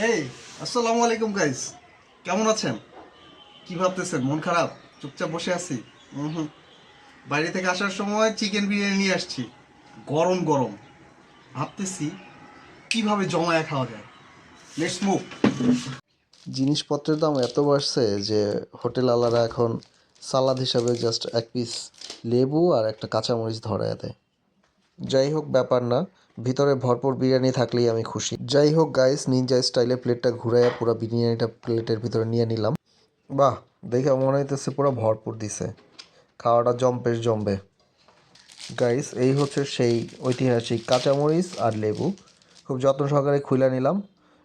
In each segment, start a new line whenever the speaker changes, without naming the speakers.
হেই আসসালামু আলাইকুম গাইস কেমন আছেন? কি ভাবতেছেন? মন খারাপ? চুপচাপ বসে আছি? হুম। বাইরে থেকে আসার সময় চিকেন বিরিয়ানি নিয়ে আসছি। গরম গরম। ভাবতেছি কীভাবে জমায়ে খাওয়া যায়? লেটস মুভ
জিনিসপত্রের দাম এত বাড়ছে যে হোটেল আলারা এখন সালাদ হিসাবে জাস্ট এক পিস লেবু আর একটা কাঁচামরিচ ধরায় দেয়। যাই হোক ব্যাপার না। ভিতরে ভরপুর বিরিয়ানি থাকলেই আমি খুশি। যাই হোক গাইস নিনজা স্টাইলে প্লেটটা ঘুরাইয়া পুরো বিরিয়ানিটা প্লেটের ভিতরে নিয়ে নিলাম। বাহ, দেখে মনে হইতেছে পুরো ভরপুর দিছে। খাওয়াটা জম্পেশ জমবে গাইস এই হচ্ছে সেই ঐতিহাসিক কাঁচামরিচ আর লেবু। খুব যত্ন সহকারে খুলে নিলাম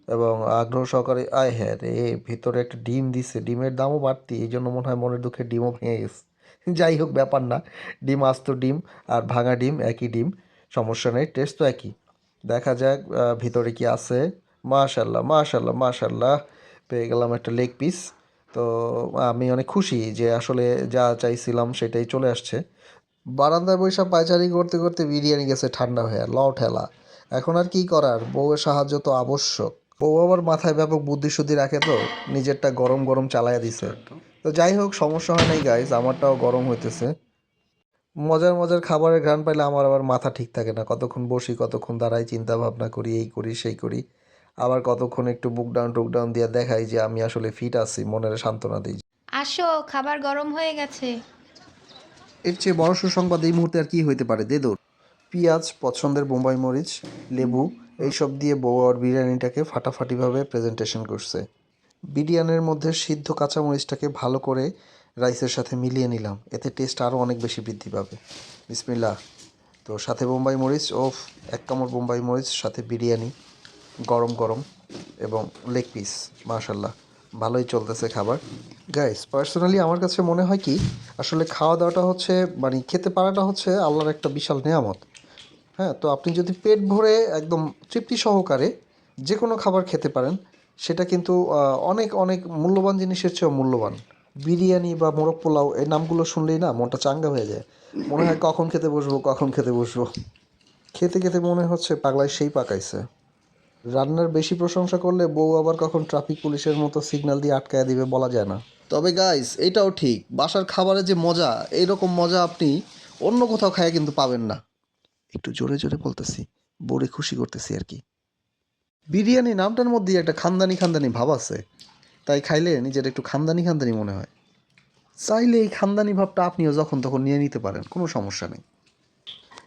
এবং আগ্রহ সহকারে, আয় হ্যাঁ রে, ভিতরে একটা ডিম দিছে। ডিমের দামও বাড়তি এই জন্য মনে হয় মনের দুঃখে ডিমও ভেঙে গেছে। যাই হোক ব্যাপার না। ডিম আস্ত ডিম আর ভাঙা ডিম, একই ডিম। সমস্যা নেই টেস্ট তো একই। দেখা যাক ভিতরে কি আছে। মাশাল্লাহ মাশাল্লাহ মাশাল্লাহ, পেয়ে গেলাম একটা লেগ পিস তো আমি অনেক খুশি যে আসলে যা চাইছিলাম সেটাই চলে আসছে। বারান্দায় বৈশা পায়চারি করতে করতে বিরিয়ানি গেছে ঠান্ডা হয়ে ল ঠেলা। এখন আর কি করার? বউয়ের সাহায্য তো আবশ্যক। বউ আবার মাথায় ব্যাপক বুদ্ধি শুদ্ধি রাখে তো, নিজেরটা গরম গরম চালাইয়া দিছে। তো যাই হোক, সমস্যা হয় নাই গাইজ আমারটাও গরম হইতেছে। মজার মজার খাবারের ঘ্রাণ পাইলে আমার আবার মাথা ঠিক থাকে না। কতক্ষণ বসি কতক্ষণ দাঁড়াই চিন্তা ভাবনা করি এই করি সেই করি। আবার কতক্ষণ একটু বুক ডাউন টুক ডাউন দিয়ে দেখাই যে আমি আসলে ফিট আছি মনের সান্ত্বনা দিই।
আসো খাবার গরম হয়ে গেছে।
এর চেয়ে বড় সুসংবাদ এই মুহূর্তে আর কি হইতে পারে? দে দৌড়। পেঁয়াজ পছন্দের বোম্বাই মরিচ লেবু এইসব দিয়ে বউ আর বিরিয়ানিটাকে ফাটাফাটিভাবে প্রেজেন্টেশন করছে। বিরিয়ানির মধ্যে সিদ্ধ কাঁচামরিচটাকে ভালো করে রাইসের সাথে মিলিয়ে নিলাম। এতে টেস্ট আরও অনেক বেশি বৃদ্ধি পাবে। বিসমিল্লা তো সাথে বোম্বাই মরিচ ওফ এক কামড় বোম্বাই মরিচ, সাথে বিরিয়ানি, গরম গরম এবং লেগ পিস মাশাল্লাহ ভালোই চলতেছে খাবার। গাইস পার্সোনালি আমার কাছে মনে হয় কি, আসলে খাওয়া দাওয়াটা হচ্ছে মানে খেতে পারাটা হচ্ছে আল্লাহর একটা বিশাল নেয়ামত। হ্যাঁ তো আপনি যদি পেট ভরে একদম তৃপ্তি সহকারে যে কোনো খাবার খেতে পারেন, সেটা কিন্তু অনেক অনেক মূল্যবান জিনিসের চেয়েও মূল্যবান। বিরিয়ানি বা মোরগ পোলাও, এই নামগুলো শুনলেই না মনটা চাঙ্গা হয়ে যায়। মনে হয় কখন খেতে বসবো, কখন খেতে বসবো। খেতে খেতে মনে হচ্ছে পাগলায় সেই পাকাইছে। রান্নার বেশি প্রশংসা করলে বউ আবার কখন ট্রাফিক পুলিশের মতো সিগন্যাল দিয়ে আটকায় দিবে বলা যায় না। তবে গাইস এটাও ঠিক। বাসার খাবারে যে মজা, এইরকম মজা আপনি অন্য কোথাও খায় কিন্তু পাবেন না। একটু জোরে জোরে বলতেছি, বউরে খুশি করতেছি আর কি। বিরিয়ানি নামটার মধ্যেই একটা খানদানি খানদানি ভাব আছে। তাই খাইলে নিজের একটু খানদানি খানদানি মনে হয়। চাইলে এই খানদানি ভাবটা আপনিও যখন তখন নিয়ে নিতে পারেন, কোনো সমস্যা নেই।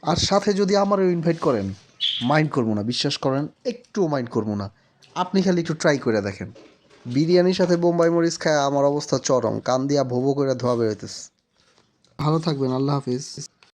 আর সাথে যদি আমারও ইনভাইট করেন মাইন্ড করব না, বিশ্বাস করেন, একটুও মাইন্ড করব না। আপনি খালি একটু ট্রাই করে দেখেন। বিরিয়ানির সাথে বোম্বাই মরিচ খায় আমার অবস্থা চরম, কান দিয়া ভোবো করে ধোয়া বেরোতেছে ভালো থাকবেন, আল্লাহ হাফিজ।